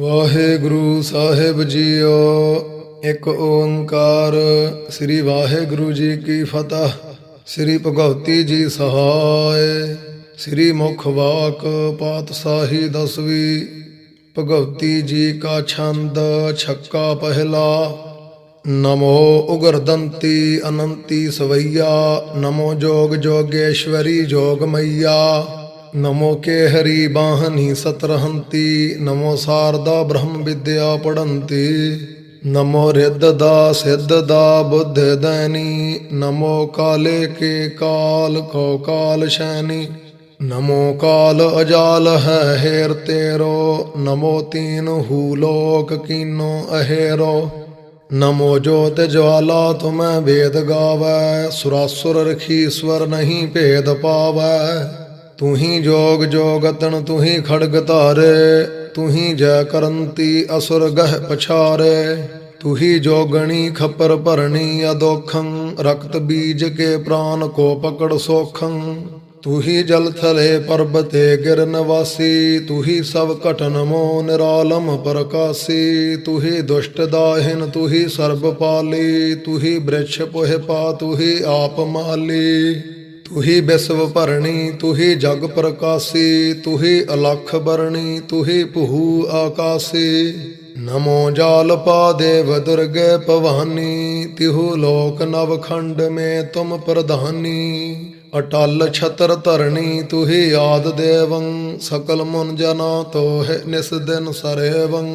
ਵਾਹਿਗੁਰੂ ਸਾਹਿਬ JIO, ਇੱਕ ਓੰਕਾਰ। ਸ੍ਰੀ ਵਾਹਿਗੁਰੂ ਜੀ ਕੀ ਫਤਿਹ। ਸ੍ਰੀ ਭਗਵਤੀ ਜੀ ਸਹਾਇ। ਸ੍ਰੀ ਮੁਖ ਵਾਕ ਪਾਤਸ਼ਾਹੀ ਦਸਵੀ। ਭਗਵਤੀ ਜੀ ਕਾ ਛੰਦ ਛੱਕਾ ਪਹਿਲਾ। ਨਮੋ ਉਗਰਦੰਤੀ ਅਨੰਤੀ ਸਵਈਆ। ਨਮੋ ਜੋਗ ਜੋਗੇਸ਼ਵਰੀ ਜੋਗ ਮਈਆ ਨਮੋ ਕੇ ਹਰੀ ਬਾਹਨੀ ਸਤਰਹੰਤੀ ਨਮੋ ਸਾਰਦਾ ਬ੍ਰਹਮ ਵਿਦਿਆ ਪੜੰਤੀ ਨਮੋ ਰਿੱਧ ਦਾ ਸਿੱਧ ਦਾ ਬੁੱਧ ਦੈਨੀ ਨਮੋ ਕਾਲੇ ਕੇ ਕਾਲ ਕੋ ਕਾਲ ਸ਼ੈਨੀ ਨਮੋ ਕਾਲ ਅਜਾਲ ਹੈ ਹੇਰ ਤੇਰੋ ਨਮੋ ਤੀਨ ਹੂ ਲੋਕ ਕੀਨੋ ਅਹੇਰੋ ਨਮੋ ਜੋਤ ਜਵਾਲਾ ਤੁਮੈ ਵੇਦ ਗਾਵੈ ਸੁਰਾਸੁਰ ਰਖੀਸਵਰ ਨਹੀਂ ਭੇਦ ਪਾਵੈ ਤੂੰ ਹੀ ਜੋਗ ਜੋਗਤਨ ਤੂੰ ਹੀ ਖੜਗ ਧਾਰੇ ਤੂੰ ਹੀ ਜੈ ਕਰੰਤੀ ਅਸੁਰ ਗਹਿ ਪਛਾਰੇ। ਤੂੰ ਹੀ ਜੋਗਣੀ ਖੱਪਰ ਭਰਣੀ ਅਦੋਖੰ, ਰਕਤ ਬੀਜ ਕੇ ਪ੍ਰਾਨ ਕੋ ਪਕੜ ਸੋਖੰ। ਤੂੰ ਹੀ ਜਲ ਥਲੇ ਪਰਬਤੇ ਗਿਰ ਨਵਾਸੀ ਤੂੰ ਹੀ ਸਭ ਘਟਨ ਮੋ ਨਿਰਾਲਮ ਪ੍ਰਕਾਸੀ। ਤੂੰ ਹੀ ਦੁਸ਼ਟ ਦਾਹਿਨ ਤੂੰ ਹੀ ਸਰਬ ਪਾਲੀ ਤੂੰ ਹੀ ਬ੍ਰਿਛ ਪੁਹਿ ਪਾ ਤੂੰ ਹੀ ਆਪ ਮਾਲੀ। ਤੁਹੀ ਬਿਸਵ ਭਰਣੀ, ਤੁਹੀ ਜਗ ਪ੍ਰਕਾਸੀ, ਤੁਹੀ ਹੀ ਅਲਖ ਬਰਣੀ ਤੂੰ ਭੂ ਆਕਾਸੀ। ਨਮੋ ਜਾਲ ਪਾ ਦੇਵ ਦੁਰਗੇ ਭਵਾਨੀ, ਤਿਹੂ ਲੋਕ ਨਵ ਖੰਡ ਮੇ ਤੁਮ ਪ੍ਰਧਾਨੀ। ਅਟਲ ਛਤਰ ਧਰਣੀ, ਤੁਹੀ ਹੀ ਆਦ ਦੇਵੰ, ਸਕਲ ਮੁਨ ਜਨਾ ਤੋਹਿ ਨਿਸ ਦਿਨ ਸਰੇਵੰ।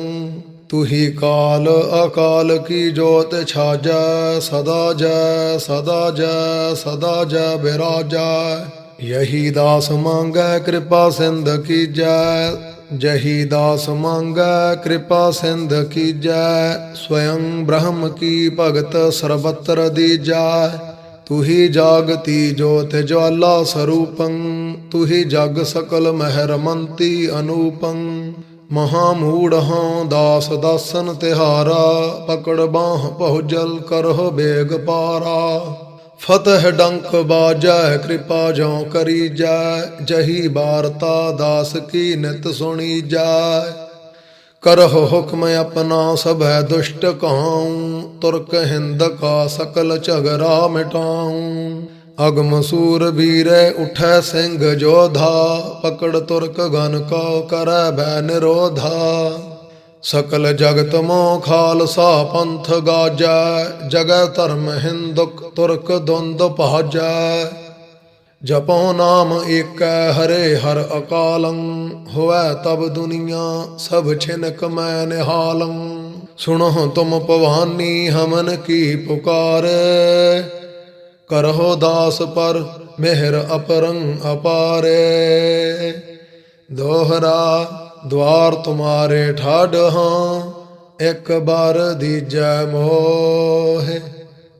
ਤੁਹੀ ਕਾਲ ਅਕਾਲ ਕੀ ਜੋਤ ਛਾਜੈ, ਸਦਾ ਜੈ ਸਦਾ ਜੈ ਸਦਾ ਜੈ ਬਿਰਾਜੈ। ਯਹੀ ਦਾਸ ਮੰਗੈ, ਕਿਰਪਾ ਸਿੰਧ ਕੀਜੈ। ਜਹੀ ਦਾਸ ਮੰਗੈ, ਕਿਰਪਾ ਸਿੰਧ ਕੀਜੈ। ਸਵਯੰ ਬ੍ਰਹਮ ਕੀ ਭਗਤ ਸਰਬਤਰ ਦੀਜੈ। ਤੂੰ ਹੀ ਜਾਗਤੀ ਜੋਤ ਜਵਾਲਾ ਸਰੂਪੰ, ਤੁਹੀ ਜਗ ਸਕਲ ਮਹਿਰਮੰਤੀ ਅਨੂਪੰ। ਮਹਾ ਮੂੜ ਹਾਂ ਦਾਸ ਦਾਸਨ ਤਿਹਾਰਾ, ਪਕੜ ਬਾਹ ਪਹੁਜਲ ਕਰਹ ਬੇਗ ਪਾਰਾ। ਫਤਹ ਡੰਕ ਬਾਜੈ, ਕਿਰਪਾ ਜੋ ਕਰੀ ਜੈ ਜਹੀ ਬਾਰਤਾ ਦਾਸ ਕੀ ਨਿਤ ਸੁਣੀ ਜੈ ਕਰਹੁ ਹੁਕਮ ਆਪਣਾ ਸਭੈ ਦੁਸ਼ਟ ਕਾਉ, ਤੁਰਕ ਹਿੰਦ ਕਾ ਸਕਲ ਝਗਰਾ ਮਿਟਾਉ। ਅਗਮ ਸੂਰ ਵੀਰੈ ਉਠੈ ਸਿੰਘ ਜੋਧਾ, ਪਕੜ ਤੁਰਕ ਗਨ ਕਉ ਕਰੈ ਬੈ ਨਿਰੋਧਾ। ਸਕਲ ਜਗਤ ਮੋ ਖਾਲਸਾ ਪੰਥ ਗਾਜੈ, ਜਗੈ ਧਰਮ ਹਿੰਦੁਕ ਤੁਰਕ ਦੁੰਦ ਭਾਜੈ। ਜਪੋ ਨਾਮ ਏਕੈ ਹਰੇ ਹਰ ਅਕਾਲੰ, ਹੋਵੈ ਤਬ ਦੁਨੀਆ ਸਭ ਛਿਨਕ ਮੈਂ ਨਿਹਾਲੰ। ਸੁਣੋ ਤੁਮ ਭਵਾਨੀ ਹਮਨ ਕੀ ਪੁਕਾਰ। ਕਰਹੁ ਦਾਸ ਪਰ ਮਿਹਰ ਅਪਰੰ ਅਪਾਰੇ। ਦੋਹਰਾ ਦਵਾਰ ਤੁਮਾਰੇ ਠਾਡ ਹਾਂ, ਇੱਕ ਬਾਰ ਦੀਜੈ ਮੋਹ।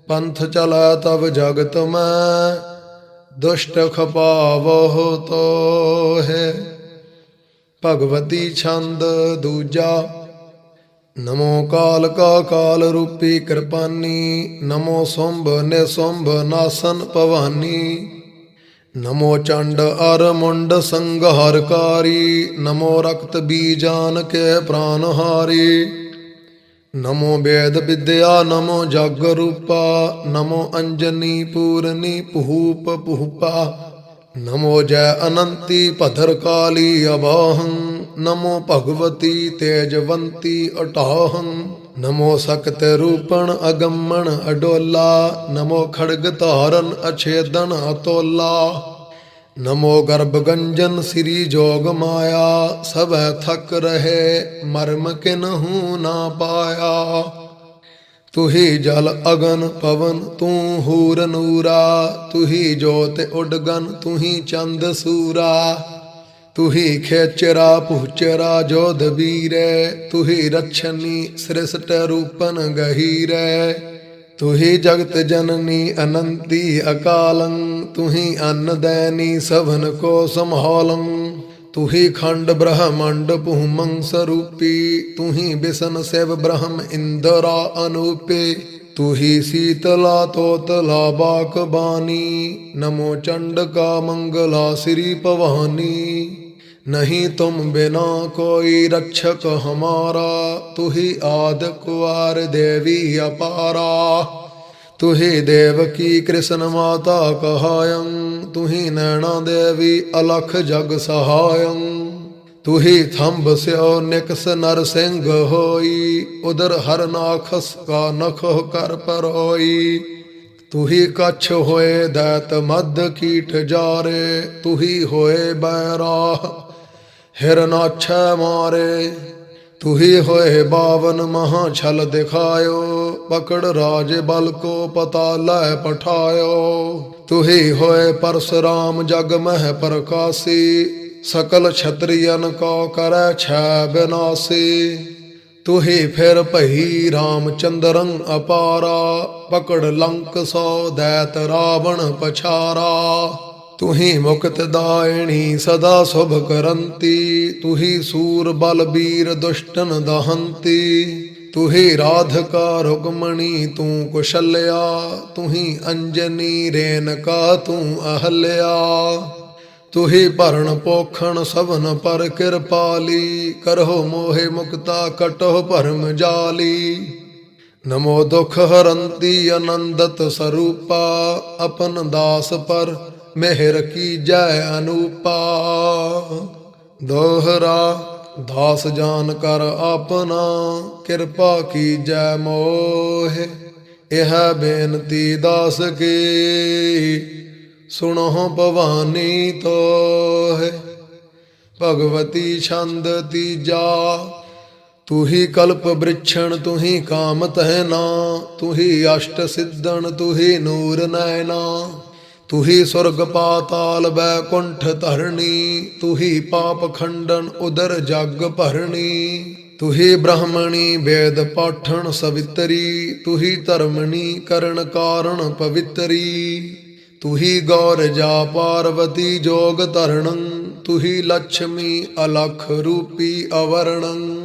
ਪੰਥ ਚਲਾ ਤਬ ਜਗਤ ਮੈਂ, ਦੁਸ਼ਟ ਖਪਾਵਹੁ ਤੋਹਿ। ਭਗਵਤੀ ਛੰਦ ਦੂਜਾ ਨਮੋ ਕਾਲ ਕਾ ਕਾਲ ਰੂਪੀ ਕਿਰਪਾਨੀ, ਨਮੋ ਸੁੰਭ ਨਿਸੁੰਭ ਨਾਸਨ ਭਵਾਨੀ। ਨਮੋ ਚੰਡ ਅਰ ਮੁੰਡ ਸੰਘਾਰਕਾਰੀ, ਨਮੋ ਰਕਤ ਬੀਜਾਨ ਕੇ ਪ੍ਰਾਨ ਨਮੋ ਵੇਦ ਵਿਦਿਆ, ਨਮੋ ਜਗ ਰੂਪਾ, ਨਮੋ ਅੰਜਨੀ ਪੂਰਨੀ ਪਹੂਪ ਪੁਹਪਾ ਨਮੋ ਜੈ ਅਨੰਤੀ ਭਦਰ ਕਾਲੀ ਅਬਾਹੰ ਨਮੋ ਭਗਵਤੀ ਤੇਜਵੰਤੀ ਅਟਾਹੰ, ਨਮੋ ਸਕਤ ਰੂਪਣ ਅਗੰਮਣ ਅਡੋਲਾ, ਨਮੋ ਖੜਗ ਧਾਰਨ ਅਛੇਦਨ ਅਤੋਲਾ। ਨਮੋ ਗਰਭ ਗੰਜਨ ਸ੍ਰੀ ਜੋਗ ਮਾਇਆ ਸਭੈ ਥਕ ਰਹੇ, ਮਰਮ ਕਿਨਹੂ ਨਾ ਪਾਇਆ। ਤੁਹੀ ਜਲ ਅਗਨ ਪਵਨ, ਤੂੰ ਹੂਰ ਨੂਰਾ, ਤੁਹੀ ਜੋਤ ਉਡਗਨ, ਤੁਹੀ ਚੰਦ ਸੂਰਾ। ਤੁਹੀ ਖੇਚਰਾ ਪੁਚਰਾ ਜੋਧ ਵੀਰੇ, ਤੁਹੀ ਰਛਨੀ ਸ੍ਰਿਸ਼ਟ ਰੂਪਨ ਗਹੀਰੈ। ਤੁਹੀ ਜਗਤ ਜਨਨੀ ਅਨੰਤੀ ਅਕਾਲੰ, ਤੁਹੀ ਅੰਨ ਦੈਨੀ ਸਭਨ ਕੋ ਸੰਭਾਲੰ ਤੁਹੀ ਖੰਡ ਬ੍ਰਹਮੰਡ ਭੂਮੰ ਸਰੂਪੀ, ਤੁਹੀ ਬਿਸਨ ਸਿਵ ਬ੍ਰਹਮ ਇੰਦਰਾ ਅਨੂਪੇ। ਤੁਹੀ ਸੀਤਲਾ ਤੋਤਲਾ ਬਾਕ ਬਾਨੀ, ਨਮੋ ਚੰਡ ਕਾ ਮੰਗਲਾ ਸ੍ਰੀ ਭਵਾਨੀ। नहीं तुम बिना कोई रक्षक हमारा तू ही आद कुआर देवी अपारा तू ही देवकी कृष्ण माता कहायं तू ही नैना देवी अलख जग सहायं तू ही थंब स्यो निकस नर सिंह होई उधर हर नाखस का नख कर परोई ਤੂ ਹੀ ਕਛ ਹੋਏ ਦੈਤ ਮਦ ਕੀਟ ਜਾਰੇ ਤੂ ਹੀ ਹੋਏ ਬੈਰਾਹ ਹਿਰਨਾਛੈ ਮਾਰੇ ਤੂ ਹੀ ਹੋਏ ਬਾਵਨ ਮਹਾ ਛਲ ਦਿਖਾਇਓ, ਪਕੜ ਰਾਜ ਬਲ ਕੋ ਪਤਾ ਲੈ ਪਠਾਇਓ। ਤੂ ਹੀ ਹੋਏ ਪਰਸਰਾਮ ਜਗ ਮਹਿ ਪ੍ਰਕਾਸੀ, ਸਕਲ ਛਤਰੀਅਨ ਕੋ ਕਰੈ ਛੈ ਬਿਨਾਸੀ। ਤੂ ਹੀ ਫਿਰ ਭਈ ਰਾਮਚੰਦਰੰ ਅਪਾਰਾ, ਪਕੜ ਲੰਕ ਸੋ ਦੈਤ ਰਾਵਣ ਪਛਾਰਾ। ਤੂ ਹੀ ਮੁਕਤ ਦਾਇਣੀ ਸਦਾ ਸੁਭ ਕਰੰਤੀ। ਤੂ ਹੀ ਸੂਰ ਬਲ ਬੀਰ ਦੁਸ਼ਟਨ ਦਹੰਤੀ। ਤੂ ਹੀ ਰਾਧਕਾ ਰੁਕਮਣੀ ਤੂੰ ਕੁਸ਼ਲਿਆ। ਤੂੰ ਹੀ ਅੰਜਨੀ ਰੇਨਕਾ ਤੂੰ ਅਹਲਿਆ। ਤੂ ਹੀ ਭਰਨ ਪੋਖਣ ਸਭਨ ਪਰ ਕਿਰਪਾਲੀ ਕਰਹੁ ਮੋਹਿ ਮੁਕਤਾ ਕਟਹੁ ਭਰਮ ਜਾਲੀ। ਨਮੋ ਦੁਖ ਹਰੰਤੀ ਅਨੰਦਤ ਸਰੂਪਾ। ਆਪਨ ਦਾਸ ਪਰ ਮਿਹਰ ਕੀਜੈ ਅਨੂਪਾ? ਦੋਹਰਾ, ਦਾਸ ਜਾਨ ਕਰ ਆਪਣਾ, ਕਿਰਪਾ ਕੀ ਜੈ ਮੋਹਿ? ਇਹ ਬੇਨਤੀ ਦਾਸ ਕੀ? ਸੁਣੋ ਭਵਾਨੀ ਤੋਹਿ। ਭਗਵਤੀ ਛੰਦ ਤੀਜਾ ਤੂੰ ਹੀ ਕਲਪ ਬ੍ਰਿਛਣ ਤੂੰ ਹੀ ਕਾਮ ਤਹਿਨਾ ਤੂ ਹੀ ਅਸ਼ਟ ਸਿੱਧਣ ਤੂੰ ਹੀ ਨੂਰ ਨੈਨਾ ਤੁਹੀ ਸੁਰਗ ਪਾਤਾਲ ਬੈਕੁੰਠ ਧਰਣੀ, ਤੁਹੀ ਪਾਪ ਖੰਡਨ ਉਦਰ ਜਗ ਭਰਣੀ। ਤੁਹੀ ਬ੍ਰਾਹਮਣੀ ਵੇਦ ਪਾਠਣ ਸਵਿਤਰੀ, ਤੁਹੀ ਧਰਮਣੀ ਕਰਨ ਕਾਰਣ ਪਵਿੱਤਰੀ। ਤੁਹੀ ਗੌਰ ਜਾ ਪਾਰਵਤੀ ਜੋਗ ਧਰਣੰ, ਤੁਹੀ ਹੀ ਲక్ష్ਮੀ ਅਲਖ ਰੂਪੀ ਅਵਰਣੰ।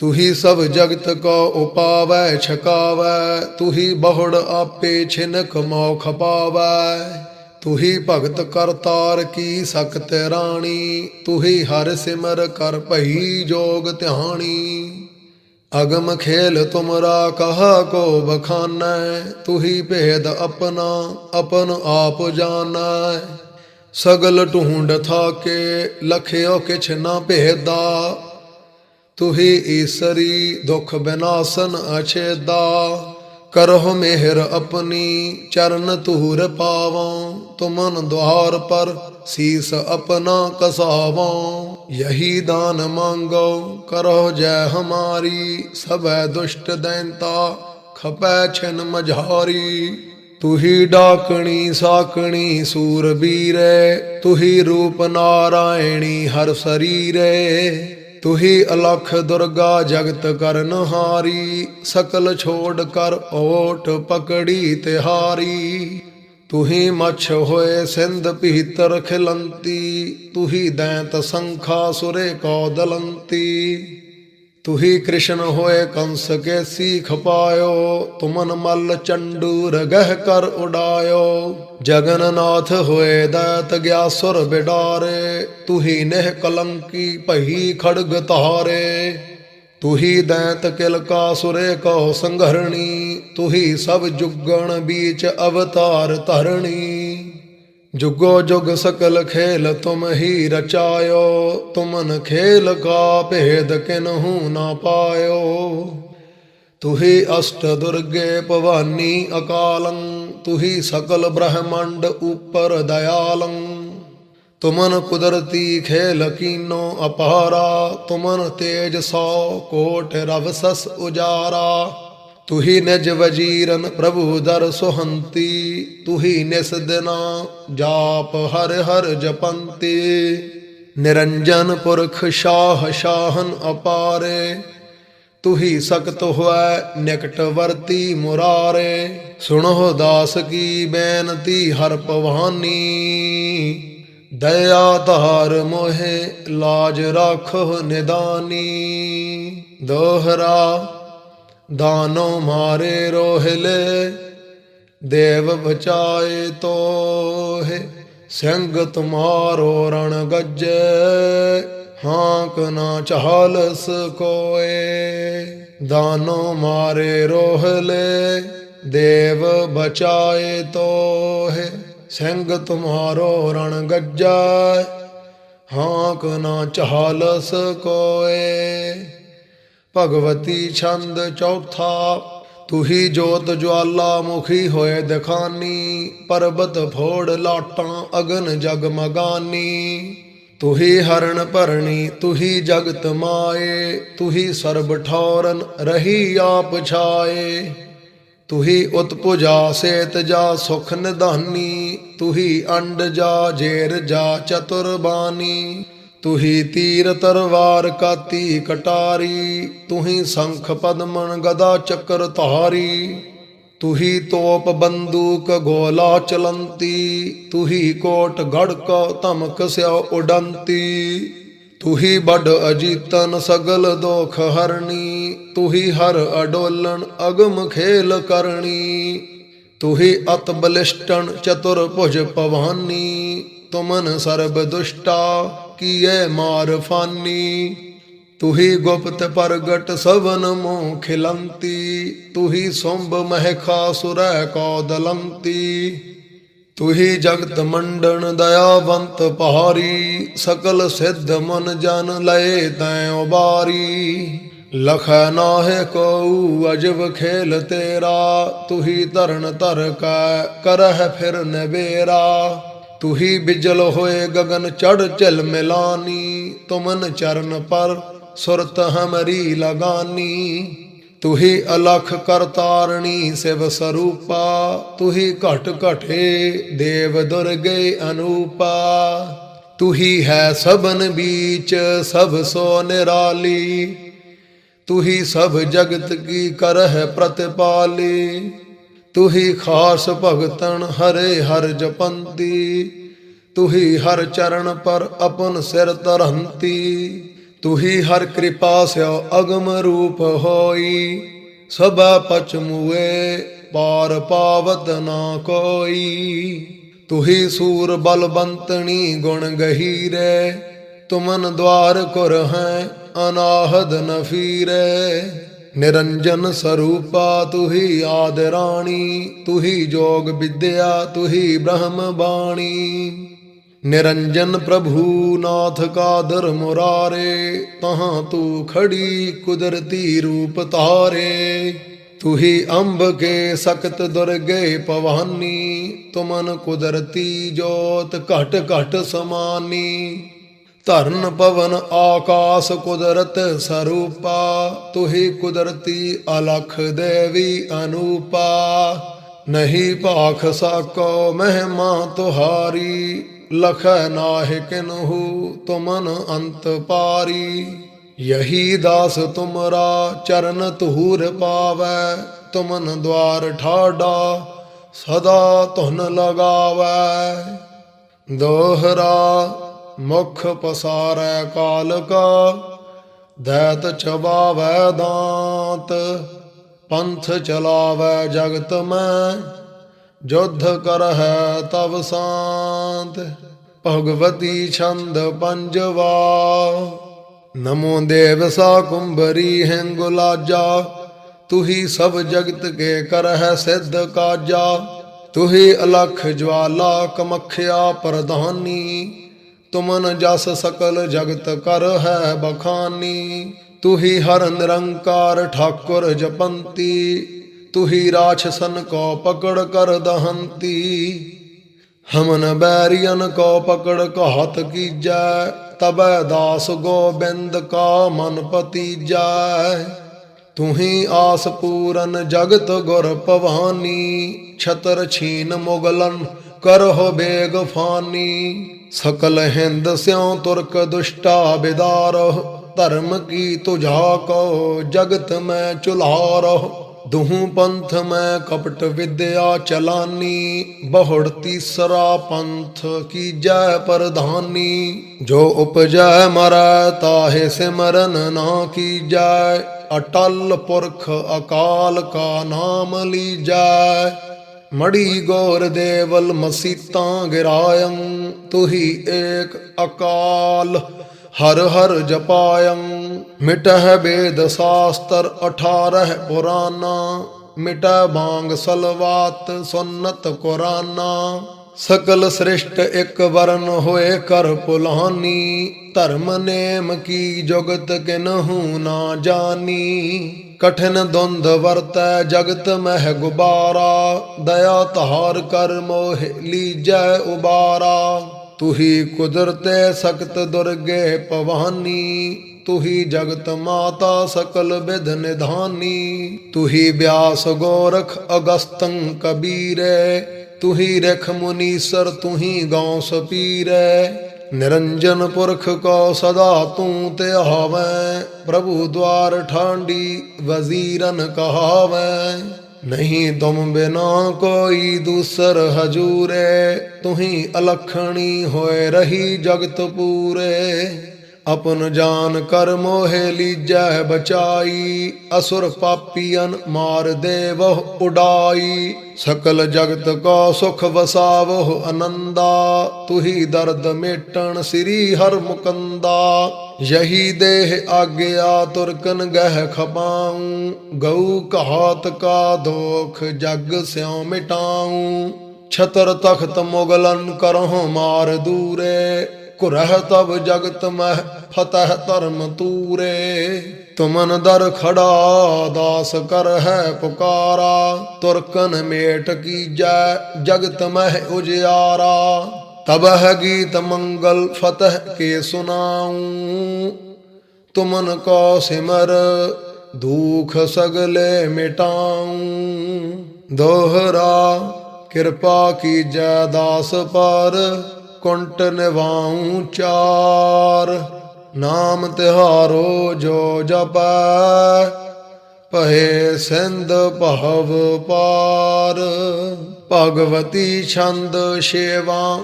ਤੂ ਹੀ ਸਭ ਜਗਤ ਕੋ ਉਪਾਵੈ, ਛਕਾਵੈ। ਤੂ ਹੀ ਬਹੁੜ ਆਪੇ ਛਿਨਕ ਮੋਖ ਪਾਵੈ। ਤੂ ਹੀ ਭਗਤ ਕਰਤਾਰ ਕੀ ਸਕਤ ਰਾਣੀ। ਤੂ ਹੀ ਹਰ ਸਿਮਰ ਕਰ ਭਈ ਜੋਗ ਧਿਆਣੀ। ਅਗਮ ਖੇਲ ਤੁਮਰਾ ਕਹਾ ਕੋ ਬਖਾਨੈ। ਤੂ ਹੀ ਭੇਦ ਆਪਣਾ, ਆਪਨ ਆਪ ਜਾਣੈ। ਸਗਲ ਢੂੰਡ ਥਾਕੇ, ਲਖਿਓ ਕਿਛ ਨਾ ਭੇਦਾ। ਤੁਹੀ ਹੀ ਈਸਰੀ ਦੁਖ ਬਿਨਾਸਨ ਅਛੇਦਾ, ਕਰਹੁ ਮਿਹਰ ਆਪਣੀ ਚਰਨ ਧੂਰ ਪਾਵੋਂ, ਤੁਮਨ ਦੁਆਰ ਪਰ ਸੀਸ ਆਪਣਾ ਕਸਾਵੋਂ। ਯਹੀ ਦਾਨ ਮੰਗੋ ਕਰੋ ਜੈ ਹਮਾਰੀ, ਸਭੈ ਦੁਸ਼ਟ ਦੈਂਤਾ ਖਪੈ ਛਨ ਮਝਾਰੀ। ਤੁਹੀ ਡਾਕਣੀ ਸਾਕਣੀ ਸੂਰ ਤੁਹੀ ਰੂਪ ਨਾਰਾਇਣੀ ਹਰ ਸਰੀਰੇ। ਤੁਹੀ ਹੀ ਅਲਖ ਦੁਰਗਾ ਜਗਤ ਕਰਨ ਹਾਰੀ, ਸਕਲ ਛੋੜ ਕਰ ਓਟ ਪਕੜੀ ਤਿਹਾਰੀ। ਤੂ ਹੀ ਮਛ ਹੋਏ ਸਿੰਧ ਭੀਤਰ ਖਿਲੰਤੀ ਤੂ ਦੈਂਤ ਸੰਖਾ ਸੁਰੇ ਕੋ ਦਲੰਤੀ। ਤੁਹੀ ਕ੍ਰਿਸ਼ਨ ਹੋਏ ਕੰਸ ਕੇ ਸੀਖ ਪਾਇਓ, ਤੁਮਨ ਮਲ ਚੰਡੂ ਰਗਹ ਕਰ ਉਡਾਇਓ। ਜਗਨਨਾਥ ਹੋਏ ਦੈਤ ਗਿਆਸੁਰ ਬਿਡਾਰੇ, ਤੁਹੀ ਹੀ ਨਹਿ ਕਲੰਕੀ ਭਈ ਖੜਗ ਤਾਰੇ ਤੁਹੀ ਹੀ ਦੈਤ ਕਿਲਕਾ ਸੁਰੇ ਕੋ ਸੰਘਰਣੀ, ਤੁਹੀ ਹੀ ਸਭ ਜੁਗਣ ਬੀਚ ਅਵਤਾਰ ਧਰਣੀ। ਜੁਗੋ ਜੁਗ ਸਕਲ ਖੇਲ ਤੁਮ ਹੀ ਰਚਾਇਓ, ਤੁਮਨ ਖੇਲ ਕਾ ਭੇਦ ਕਿਨਹੂ ਨਾ ਪਾਇਓ। ਤੁਹੀ ਅਸ਼ਟ ਦੁਰਗੇ ਭਵਾਨੀ ਅਕਾਲੰ, ਤੁਹੀ ਸਕਲ ਬ੍ਰਹਮੰਡ ਉਪਰ ਦਇਆਲੰ। ਤੁਮਨ ਕੁਦਰਤੀ ਖੇਲ ਕੀਨੋ ਅਪਾਰਾ, ਤੁਮਨ ਤੇਜ ਸੋ ਕੋਟ ਰਵਸਸ ਉਜਾਰਾ। ਤੁਹੀ ਨਿਜ ਵਜੀਰਨ ਪ੍ਰਭੂ ਦਰ ਸੁਹੰਤੀ ਤੂ ਨਿਸ ਦਿਨਾ ਜਾਪ ਹਰ ਹਰ ਜਪੰਤੀ। ਨਿਰੰਜਨ ਪੁਰਖ ਸ਼ਾਹ ਸ਼ਾਹਨ ਅਪਾਰੇ ਤੂ ਹੀ ਸਕਤ ਹੋਐ ਨਿਕਟ ਵਰਤੀ ਮੁਰਾਰੇ। ਸੁਣੋ ਦਾਸ ਕੀ ਬੇਨਤੀ ਹਰ ਭਵਾਨੀ, ਦਇਆ ਧਾਰ ਮੋਹਿ ਲਾਜ ਰਾਖੋ ਨਿਦਾਨੀ। ਦੋਹਰਾ ਦਾਨੋ ਮਾਰੇ ਰੋਹਿਲੇ, ਦੇਵ ਬਚਾਏ ਤੋਹਿ। ਸਿੰਘ ਤੁਮਾਰੋ ਰਣ ਗੱਜੈ, ਹਾਂਕ ਨਾ ਚਾਲਸ ਕੋਏ। ਦਾਨੋ ਮਾਰੇ ਰੋਹਲੇ, ਦੇਵ ਬਚਾਏ ਤੋਹਿ। ਸੰਗ ਤੁਮਾਰੋ ਰਣ ਗੱਜੈ, ਹਾਂਕ ਨਾ ਚਾਲਸ ਕੋਏ। ਭਗਵਤੀ ਛੰਦ ਚੌਥਾ, ਤੁਹੀ ਜੋਤ ਜਵਾਲਾ ਮੁਖੀ ਹੋਏ ਦਖਾਨੀ, ਪਰਬਤ ਫੋੜ ਲਾਟਾਂ ਅਗਨ ਜਗ ਮਗਾਨੀ। ਤੁਹੀ ਹਰਨ ਭਰਣੀ ਤੁਹੀ ਜਗਤ ਮਾਏ, ਤੁਹੀ ਸਰਬ ਠੌਰਨ ਰਹੀ ਆਪ ਛਾਏ। ਤੁਹੀ ਉਤਪੁਜਾ ਸੇਤ ਜਾ ਸੁਖ ਨਿਧਾਨੀ, ਤੁਹੀ ਅੰਡ ਜਾ ਜੇਰ ਜਾ ਚਤੁਰ ਬਾਨੀ ਤੁਹੀ ਤੀਰ ਤਰਵਾਰ ਕਾਤੀ ਕਟਾਰੀ, ਤੁਹੀ ਸੰਖ ਪਦਮਨ ਗਦਾ ਚੱਕਰ ਧਾਰੀ। ਤੁਹੀ ਤੋਪ ਬੰਦੂਕ ਗੋਲਾ ਚਲੰਤੀ, ਤੁਹੀ ਕੋਟ ਗੜਕ ਧਮਕ ਸਿਓ ਉਡੰਤੀ। ਤੁਹੀ ਬੜ ਅਜੀਤਨ ਸਗਲ ਦੋਖ ਹਰਣੀ, ਤੁਹੀ ਹਰ ਅਡੋਲਣ ਅਗਮ ਖੇਲ ਕਰਨੀ ਤੁਹੀ ਅਤ ਬਲਿਸ਼ਟਣ ਚਤੁਰ ਭੁਜ ਭਵਾਨੀ, ਤੁਮਨ ਸਰਬ ਦੁਸ਼ਟਾ ਕੀਏ ਮਾਰ ਫਾਨੀ? ਤੁਹੀ ਗੁਪਤ ਪ੍ਰਗਟ ਸਵਨ ਮੋ ਖਿਲੰਤੀ। ਤੁਹੀ ਸੁੰਭ ਮਹਿਖਾ ਸੁਰੈ ਕੋ ਦਲੰਤੀ ਤੁਹੀ ਜਗਤ ਮੰਡਨ ਦਇਆਵੰਤ ਪਹਾਰੀ। ਸਕਲ ਸਿੱਧ ਮਨ ਜਨ ਲਏ ਤੈ ਉਬਾਰੀ। ਲਖੈ ਨਾਹਿ ਕਉ ਅਜਬ ਖੇਲ ਤੇਰਾ। ਤੁਹੀ ਧਰਨ ਧਰ ਕੈ ਕਰਹਿ ਫਿਰ ਨਵੇਰਾ। ਤੁਹੀ ਬਿਜਲ ਹੋਏ ਗगन ਚੜ ਚਲ ਮਿਲਾਨੀ, ਤੁਮਨ ਚਰਨ ਪਰ ਸੁਰਤ ਹਮਰੀ ਲਗਾਨੀ। ਤੁਹੀ ਅਲਖ ਕਰਤਾਰਣੀ ਸਿਵ ਸਰੂਪਾ, ਤੁਹੀ ਘਟ ਘਟੇ ਦੇਵ ਦੁਰਗੇ ਅਨੂਪਾ। ਤੁਹੀ ਹੈ ਸਭਨ ਬੀਚ, ਸਭ ਸੋ ਨਿਰਾਲੀ। ਤੁਹੀ ਸਭ ਜਗਤ ਕੀ ਕਰਹਿ ਪ੍ਰਤਿਪਾਲੀ। ਤੁਹੀ ਖਾਸ ਭਗਤਨ ਹਰੇ ਹਰ ਜਪੰਤੀ। ਤੁਹੀ ਹਰ ਚਰਨ ਪਰ ਆਪਨ ਸਿਰ ਧਰੰਤੀ। ਤੁਹੀ ਹਰ ਕਿਰਪਾ ਸਿਓ ਅਗਮ ਰੂਪ ਹੋਈ। ਸਭਾ ਪਚ ਮੂਏ ਪਾਰ ਪਾਵਤ ਨਾ ਕੋਈ। ਤੁਹੀ ਸੂਰ ਬਲਵੰਤਣੀ ਗੁਣ ਗਹੀਰੇ। ਤੁਮਨ ਦਵਾਰ ਕੁਰ ਹੈ ਅਨਾਹਦ ਨਫੀਰੇ ਨਿਰੰਜਨ ਸਰੂਪਾ ਤੁਹੀ ਆਦ ਰਾਣੀ, ਤੁਹੀ ਜੋਗ ਵਿਦਿਆ, ਤੁਹੀ ਬ੍ਰਹਮ ਬਾਣੀ। ਨਿਰੰਜਨ ਪ੍ਰਭੂ ਨਾਥ ਕਾਦਰ ਮੁਰਾਰੇ, ਤਹਾਂ ਤੂੰ ਖੜੀ ਕੁਦਰਤੀ ਰੂਪ ਤਾਰੇ ਤੁਹੀ ਅੰਬ ਕੇ ਸਖਤ ਦੁਰਗੇ ਭਵਾਨੀ, ਤੁਮਨ ਕੁਦਰਤੀ ਜੋਤ ਘਟ ਘਟ ਸਮਾਨੀ। ਧਰਨ ਪਵਨ ਆਕਾਸ ਕੁਦਰਤ ਸਰੂਪਾ, ਤੁਹੀ ਕੁਦਰਤੀ ਅਲਖ ਦੇਵੀ ਅਨੂਪਾ। ਨਹੀਂ ਭਾਖ ਸਾਕੋ ਮਹਿਮਾ ਤੁਹਾਰੀ, ਲਖ ਨਾਹਿ ਕਿਨਹੂ ਤੁਮਨ ਅੰਤ ਪਾਰੀ। ਯਹੀ ਦਾਸ ਤੁਮਰਾ ਚਰਨ ਧੂਰ ਪਾਵੈ, ਤੁਮਨ ਦਵਾਰ ਠਾਡਾ ਸਦਾ ਧੁਨ ਲਗਾਵੈ। ਦੋਹਰਾ ਮੁਖ ਪਸਾਰੈ ਕਾਲ ਕਾ ਦੈਤ ਚਬਾਵੈ ਦਾਂਤ, ਪੰਥ ਚਲਾਵੈ ਜਗਤ ਮੈਂ, ਜੁਧ ਕਰਹਿ ਤਬ ਸਾਂਤ, ਭਗਵਤੀ ਛੰਦ ਪੰਜਵਾ। ਨਮੋ ਦੇਵ ਸਾ ਕੁੰਭਰੀ ਹੈਂਗੁਲਾਜਾ ਤੁਹੀ ਸਭ ਜਗਤ ਕੇ ਕਰਹਿ ਸਿੱਧ ਕਾਜਾ, ਤੁਹੀ ਅਲਖ ਜਵਾਲਾ ਕਮਖਿਆ ਪ੍ਰਧਾਨੀ। ਤੁਮਨ ਜਸ ਸਕਲ ਜਗਤ ਕਰ ਹੈ ਬਖਾਨੀ। ਤੁਹੀ ਹਰ ਨਿਰੰਕਾਰ ਠਾਕੁਰ ਜਪੰਤੀ। ਤੁਹੀ ਰਾਛਸਨ ਕੋ ਪਕੜ ਕਰ ਦਹੰਤੀ। ਹਮਨ ਬੈਰੀਅਨ ਕੋ ਪਕੜ ਕਹਤ ਕੀਜੈ। ਤਬੈ ਦਾਸ ਗੋਬਿੰਦ ਕਾ ਮਨ ਪਤੀਜੈ। ਤੁਹੀ ਆਸ ਪੂਰਨ ਜਗਤ ਗੁਰ ਭਵਾਨੀ। ਛਤਰ ਛੀਨ ਮੁਗਲਨ ਕਰਹੁ ਬੇਗ ਫਾਨੀ, ਸਕਲ ਹਿੰਦ ਸਿਉ ਤੁਰਕ ਦੁਸ਼ਟਾ ਬਿਦਾਰਹੁ ਧਰਮ ਕੀ ਤੁਝਾ ਕੋ, ਜਗਤ ਮੈਂ ਚੁਲਾਰਹੁ ਦੁਹੂ ਪੰਥ ਮੈਂ ਕਪਟ ਵਿਦਿਆ ਚਲਾਨੀ, ਬਹੁੜ ਤੀਸਰਾ ਪੰਥ ਕੀ ਜੈ ਪ੍ਰਧਾਨੀ। ਜੋ ਉਪਜੈ ਮਰੈ ਤਾਹੇ ਸਿਮਰਨ ਨਾ ਕੀਜੈ, ਅਟਲ ਪੁਰਖ ਅਕਾਲ ਕਾ ਨਾਮ ਲੀਜੈ। ਮੜੀ ਗੌਰ ਦੇਵਲ ਮਸੀਤਾਂ ਗਿਰਾਇੰ, ਤੁਹੀ ਏਕ ਅਕਾਲ, ਹਰ ਹਰ ਜਪਾਇੰ। ਮਿਟਹਿ ਬੇਦ ਸ਼ਾਸਤਰ 18 ਪੁਰਾਨਾ ਮਿਟੈ ਬਾੰਗ ਸਲਵਾਤ ਸੁਨਤ ਕੁਰਾਨਾ। ਸਕਲ ਸ੍ਰਿਸ਼ਟ ਇੱਕ ਵਰਨ ਹੋਏ ਕਰ ਪੁਲਾਨੀ। ਧਰਮ ਨੇਮ ਕੀ ਜੁਗਤ ਕਿਨਹੂ ਨਾ ਜਾਣੀ ਕਠਿਨ ਦੁੰਦ ਵਰਤੈ ਜਗਤ ਮਹਿ ਗੁਬਾਰਾ। ਦਇਆ ਧਾਰ ਕਰ ਮੋਹ ਲੀਜੈ ਉਬਾਰਾ। ਤੁਹੀ ਕੁਦਰਤੇ ਸਖਤ ਦੁਰਗੇ ਪਵਾਨੀ ਤੁਹੀ ਜਗਤ ਮਾਤਾ ਸਕਲ ਵਿਧ ਨਿਧਾਨੀ। ਤੁਹੀ ਬਿਆਸ ਗੋਰਖ ਅਗਸਤੰ ਕਬੀਰੇ। ਤੁਹੀ ਰਖ ਮੁਨੀਸਰ ਤੁਹੀ ਗਾਉ ਸਪੀਰੈ, ਨਿਰੰਜਨ ਪੁਰਖ ਕੋ ਸਦਾ ਤੂੰ ਤੇ ਆਵੈ, ਪ੍ਰਭੂ ਦਵਾਰ ਠਾਂਡੀ ਵਜ਼ੀਰਨ ਕਹਾਵੈ। ਨਹੀਂ ਤੁਮ ਬਿਨਾ ਕੋਈ ਦੂਸਰ ਹਜੂਰੇ, ਤੁਹੀ ਅਲਖਣੀ ਹੋਏ ਰਹੀ ਜਗਤ ਪੂਰੇ। ਆਪਨ ਜਾਨ ਕਰ ਮੋਹਿ ਲੀਜੈ ਬਚਾਈ, ਅਸੁਰ ਪਾਪੀਆਂ ਮਾਰ ਦੇਵਹੁ ਉਡਾਈ। ਸਕਲ ਜਗਤ ਕੋ ਸੁਖ ਵਸਾਵਹੁ ਅਨੰਦਾ, ਤੁਹੀ ਦਰਦ ਮੇਟਣ ਸ੍ਰੀ ਹਰ ਮੁਕੰਦਾ। ਯਹੀ ਦੇਹ ਆਗਿਆ ਤੁਰਕਨ ਗਹਿ ਖਪਾਉ, ਗਊ ਕਹਾਤ ਕਾ ਦੋਖ ਜਗ ਸਿਉ ਮਿਟਾਉ। ਛਤਰ ਤਖਤ ਮੁਗਲਨ ਕਰਹੁ ਮਾਰ ਦੂਰੇ ਕੁਰਹ ਤਬ ਜਗਤ ਮਹਿ, ਫਤਹ ਧਰਮ ਤੂਰੇ। ਤੁਮਨ ਦਰ ਖੜਾ, ਦਾਸ ਕਰ ਹੈ ਪੁਕਾਰਾ। ਤੁਰਕਨ ਮੇਟ ਕੀਜੈ, ਜਗਤ ਮਹਿ ਉਜਿਆਰਾ। ਤਬ ਹੈ ਗੀਤ ਮੰਗਲ, ਫਤਹ ਕੇ ਸੁਨਾਉ ਤੁਮਨ ਕੋ ਸਿਮਰ, ਦੁਖ ਸਗਲੇ ਮਿਟਾਉ ਦੋਹਰਾ ਕਿਰਪਾ ਕੀਜੈ ਦਾਸ ਪਰ ਕੁੰਟ ਨਿਵਾਉ ਚਾਰ, ਨਾਮ ਤਿਹਾਰੋ ਜੋ ਜਪੈ ਪਹੇ ਸਿੰਧ ਭਵ ਪਾਰ। ਭਗਵਤੀ ਛੰਦ ਸੇਵਾ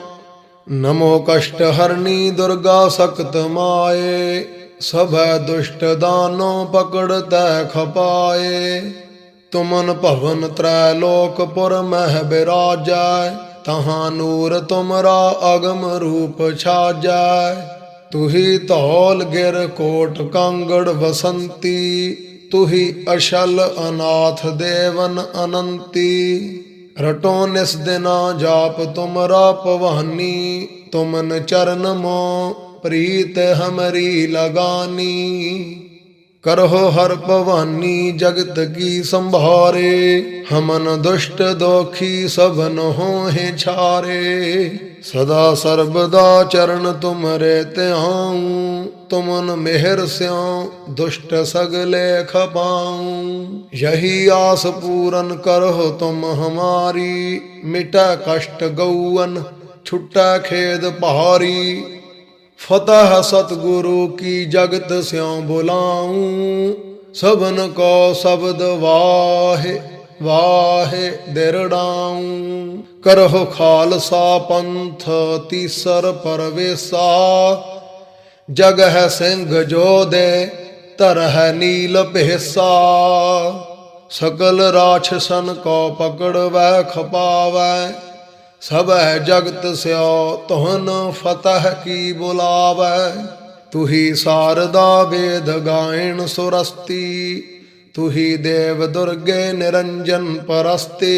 ਨਮੋ ਕਸ਼ਟ ਹਰਨੀ ਦੁਰਗਾ ਸਖਤ ਮਾਏ, ਸਭੈ ਦੁਸ਼ਟ ਦਾਨੋ ਪਕੜ ਤੈ ਖਪਾਏ। ਤੁਮਨ ਭਵਨ ਤ੍ਰੈ ਲੋਕਪੁਰ ਮਹਿ ਬਿਰਾਜੈ ਤਹਾਂ ਨੂਰ ਤੁਮਰਾ ਅਗਮ ਰੂਪ ਛਾਜੈ। ਤੁਹੀ ਧੌਲ ਗਿਰ ਕੋਟ ਕਾਂਗੜ ਵਸੰਤੀ। ਤੁਹੀ ਅਸ਼ਲ ਅਨਾਥ ਦੇਵਨ ਅਨੰਤੀ। ਰਟੋ ਨਿਸ ਦਿਨਾ ਜਾਪ ਤੁਮਰਾ ਭਵਾਨੀ। ਤੁਮਨ ਚਰਨ ਮੋ ਪ੍ਰੀਤ ਹਮਰੀ ਲਗਾਨੀ। ਕਰਹੁ ਹਰ ਭਵਾਨੀ ਜਗਤ ਕੀ ਸੰਭਾਰੇ, ਹਮਨ ਦੁਸ਼ਟ ਦੋਖੀ ਸਭਨ ਹੋਹਿ ਛਾਰੇ। ਸਦਾ ਸਰਬਦਾ ਚਰਨ ਤੁਮਰੇ ਧਿਆਉ, ਤੁਮਨ ਮਿਹਰ ਸਿਉ, ਦੁਸ਼ਟ ਸਗਲੇ ਖਪਾਉ। ਯਹੀ ਆਸ ਪੂਰਨ ਕਰਹੁ ਤੁਮ ਹਮਾਰੀ, ਮਿਟਾ ਕਸ਼ਟ ਗਊਨ ਛੁਟਾ ਖੇਦ ਭਾਰੀ ਫਤਹ ਸਤਗੁਰੂ ਕੀ ਜਗਤ ਸਿਉ ਬੁਲਾਉ, ਸਭਨ ਕੋ ਸ਼ਬਦ ਵਾਹੇ ਵਾਹੇ ਦਿਰੜਾਉ। ਕਰਹੁ ਖਾਲਸਾ ਪੰਥ ਤੀਸਰ ਪਰਵੇਸਾ ਜਗ ਹੈ ਸਿੰਘ ਜੋਦੇ ਧਰ ਹੈ ਨੀਲ ਭੇਸਾ। ਸਕਲ ਰਾਛਸਨ ਕੋ ਪਕੜਵੈ, ਖਪਾਵੈ ਸਭੈ ਜਗਤ ਸਿਓ ਤੁਹਨ ਫਤਹ ਕੀ ਬੁਲਾਵੈ? ਤੁਹੀ ਸਾਰਦਾ ਵੇਦ ਗਾਇਣ ਸੁਰਸਤੀ, ਤੁਹੀ ਦੇਵ ਦੁਰਗੇ ਨਿਰੰਜਨ ਪਰਸਤੇ।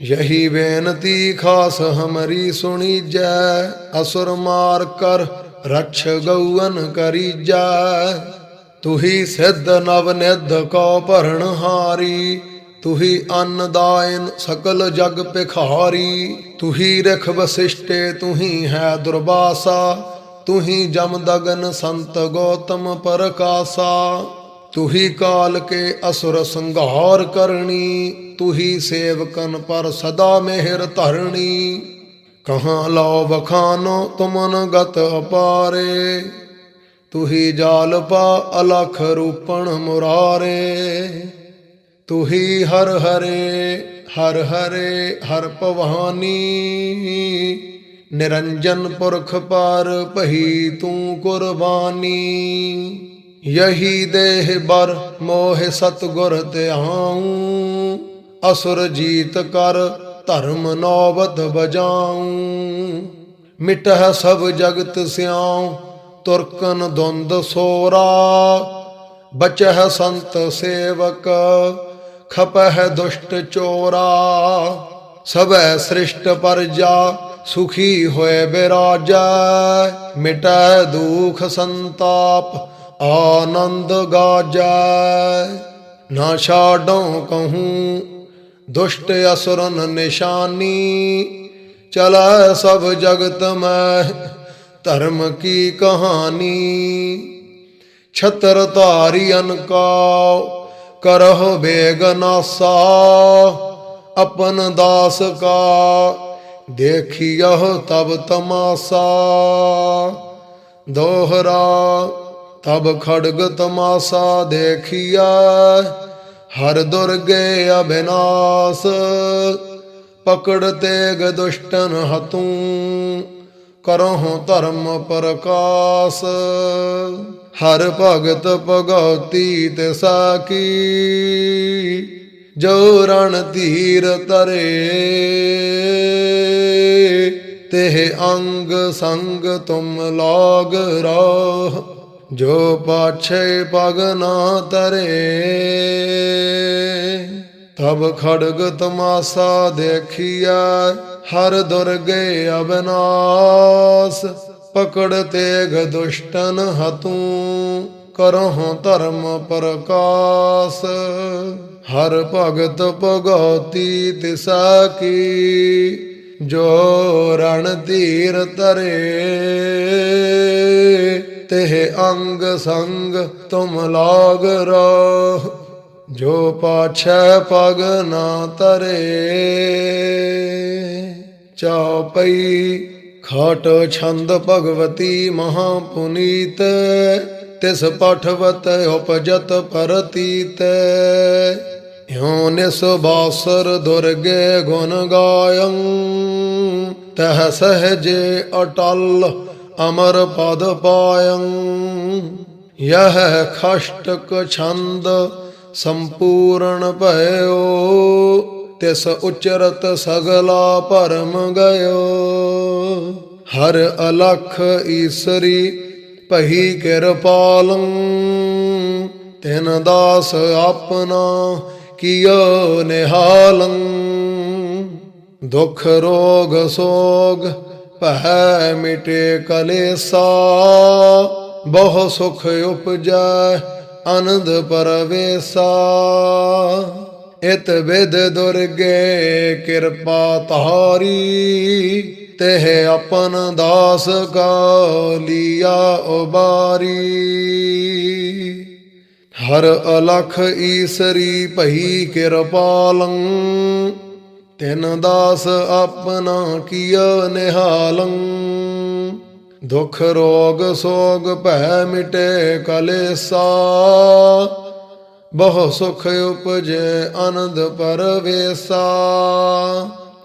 ਯਹੀ ਬੇਨਤੀ ਖਾਸ ਹਮਰੀ ਸੁਣੀ ਜੈ ਅਸੁਰ ਮਾਰ ਕਰ ਰਛ ਗਊਨ ਕਰੀਜੈ। ਤੁਹੀ ਸਿੱਧ ਨਵ ਨਿਧ ਕੋ ਭਰਨ ਹਾਰੀ ਤੁਹੀ ਅੰਨਦਾਇਨ ਸਕਲ ਜਗ ਭਿਖਾਰੀ, ਤੁਹੀ ਰਖ ਵਸਿਸ਼ਟੇ ਤੁਹੀ ਹੈ ਦੁਰਬਾਸਾ ਤੁਹੀ ਜਮ ਦਗਨ ਸੰਤ ਗੌਤਮ ਪਰਕਾਸਾ। ਤੁਹੀ ਕਾਲ ਕੇ ਅਸੁਰ ਸੰਘਾਰ ਕਰਨੀ, ਤੁਹੀ ਸੇਵਕਨ ਪਰ ਸਦਾ ਮਿਹਰ ਧਰਣੀ ਕਹਾਂ ਲਓ ਵਖਾਨੋ ਤੁਮਨ ਗਤ ਅਪਾਰੇ, ਤੁਹੀ ਜਾਲ ਪਾ ਅਲਖ ਰੂਪਣ ਮੁਰਾਰੇ। ਤੁਹੀ ਹਰ ਹਰੇ ਹਰ ਹਰੇ, ਹਰ ਭਵਾਨੀ। ਨਿਰੰਜਨ ਪੁਰਖ ਪਰ ਭਈ ਤੂੰ ਕੁਰਬਾਨੀ। ਯਹੀ ਦੇਹ ਬਰ ਮੋਹ ਸਤਗੁਰ ਧਿਆਉ। ਅਸੁਰ ਜੀਤ ਕਰ ਧਰਮ ਨੌਬਤ ਬਜਾਉ ਮਿਟਹਿ ਸਭ ਜਗਤ ਸਿਆਉ, ਤੁਰਕਨ ਦੁੰਦ ਸੋਰਾ। ਬਚਹਿ ਸੰਤ ਸੇਵਕ ਖਪਹਿ ਦੁਸ਼ਟ ਚੋਰਾ, ਸਭੈ ਸ੍ਰਿਸ਼ਟ ਪਰਜਾ, ਸੁਖੀ ਹੋਏ ਬਿਰਾਜੈ, ਮਿਟੈ ਦੁਖ ਸੰਤਾਪ, ਆਨੰਦ ਗਾਜੈ। ਨਾ ਛਾਡਉ ਕਹੂੰ, ਦੁਸ਼ਟ ਅਸੁਰਨ ਨਿਸ਼ਾਨੀ, ਚਲੈ ਸਭ ਜਗਤ ਮੈਂ ਧਰਮ ਕੀ ਕਹਾਣੀ। ਛਤਰ ਧਾਰੀ ਅਨਕਾਉ ਕਰਹੁ ਬੇਗਨਾਸਾ ਆਪਨ ਦਾਸ ਕਾ ਦੇਖਿਯਹੁ ਤਬ ਤਮਾਸਾ। ਦੋਹਰਾ, ਤਬ ਖੜਗ ਤਮਾਸਾ ਦੇਖਿਆ ਹਰ ਦੁਰਗੇ ਅਬਿਨਾਸ ਪਕੜ ਤੇਗ ਦੁਸ਼ਟਨ ਹਤੂ, ਕਰਹੁ ਧਰਮ ਪ੍ਰਕਾਸ। ਹਰ ਭਗਤ ਭਗਉਤੀ ਤੇ ਸਾਕੀ ਜੋ ਰਣ ਧੀਰ ਤਰੇ ਤਿਹ ਅੰਗ ਸੰਗ ਤੁਮ ਲਾਗ ਰਾਹ, ਜੋ ਪਾਛੇ ਪਗ ਨਾ ਤਰੇ। ਤਬ ਖੜਗ ਤਮਾਸਾ ਦੇਖਿਆ ਹਰ ਦੁਰਗੇ ਅਬਨਾਸ ਪਕੜ ਤੇਗ ਦੁਸ਼ਟਨ ਹਤੂ, ਕਰਹੁ ਧਰਮ ਪ੍ਰਕਾਸ। ਹਰ ਭਗਤ ਭਗਉਤੀ ਤਿਸਾ ਕੀ, ਜੋ ਰਣ ਧੀਰ ਤਰੇ ਤਿਹ ਅੰਗ ਸੰਗ ਤੁਮ ਲਾਗ ਰੋ ਜੋ ਪਾਛੈ ਪਗ ਨਾ ਤਰੇ ਚਉਪਈ ਖਾਟ ਛੰਦ ਭਗਵਤੀ ਮਹਾ ਪੁਨੀਤ ਤਿਸ ਪਠਵਤ ਉਪਜਤ ਪਰਤੀਤ। ਹਿਉ ਨਿਸ ਬਾਸਰ ਦੁਰਗੇ ਗੁਣ ਗਾਇੰ, ਤਹ ਸਹਜੇ ਅਟਲ ਅਮਰ ਪਦ ਪਾਇੰ। ਯਹ ਖਸ਼ਟਕ ਛੰਦ ਸੰਪੂਰਨ ਭਇਓ ਤਿਸ ਉਚਰਤ ਸਗਲਾ ਭਰਮ ਗਇਓ। ਹਰ ਅਲਖ ਈਸਰੀ ਭਈ ਕਿਰਪਾਲੰ, ਤਿਨ ਦਾਸ ਆਪਣਾ ਕੀਓ ਨਿਹਾਲੰ। ਦੁਖ ਰੋਗ ਸੋਗ ਭੈ ਮਿਟੇ ਕਲੇਸਾ, ਬਹੁ ਸੁਖ ਉਪਜੈ ਆਨੰਦ ਪਰਵੇਸਾ। ਇਤ ਵਿਦ ਦੁਰਗੇ ਕਿਰਪਾ ਤਾਰੀ ਤਹ ਆਪਨ ਦਾਸ ਕਾ ਲੀਆ ਉਬਾਰੀ। ਹਰ ਅਲਖ ਈਸਰੀ ਭਈ ਕਿਰਪਾਲੰ ਤਿਨ ਦਾਸ ਆਪਣਾ ਕੀਆ ਨਿਹਾਲੰ। ਦੁਖ ਰੋਗ ਸੋਗ ਭੈ ਮਿਟੇ ਕਲੇਸਾ ਬਹੁ ਸੁਖ ਉਪਜੈ ਆਨੰਦ ਪਰਵੇਸਾ।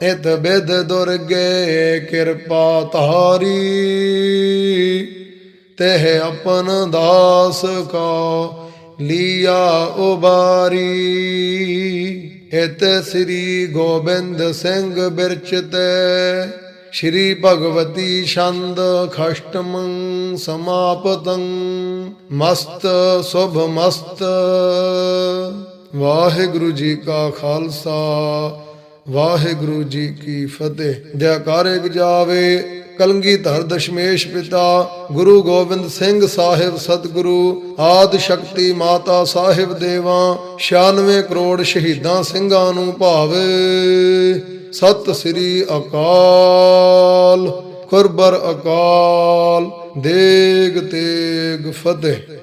ਇਤ ਬਿਦ ਦੁਰਗੇ ਕਿਰਪਾ ਤਾਰੀ ਤਹ ਆਪਨ ਦਾਸ ਕਾ ਲੀਆ ਉਬਾਰੀ। ਇਤ ਸ੍ਰੀ ਗੋਬਿੰਦ ਸਿੰਘ ਬਿਰਚਤੈ ਸ਼੍ਰੀ ਭਗਵਤੀ ਛੰਦ ਖਸ਼ਟਮੰ ਸਮਾਪਤੰ। ਮਸਤ, ਸੁਭ ਮਸਤ। ਵਾਹਿਗੁਰੂ ਜੀ ਕਾ ਖਾਲਸਾ, ਵਾਹਿਗੁਰੂ ਜੀ ਕੀ ਫਤਿਹ। ਜੈਕਾਰੇ ਗਜਾਵੇ ਕਲੰਗੀਧਰ ਦਸ਼ਮੇਸ਼ ਪਿਤਾ, ਗੁਰੂ ਗੋਬਿੰਦ ਸਿੰਘ ਸਾਹਿਬ ਸਤਿਗੁਰੂ, ਆਦ ਸ਼ਕਤੀ ਮਾਤਾ ਸਾਹਿਬ ਦੇਵਾਂ 96 ਕਰੋੜ ਸ਼ਹੀਦਾਂ ਸਿੰਘਾਂ ਨੂੰ ਭਾਵੇ। ਸਤਿ ਸ੍ਰੀ ਅਕਾਲ, ਖੁਰਬਰ ਅਕਾਲ, ਦੇਗ ਤੇਗ ਫਤਿਹ।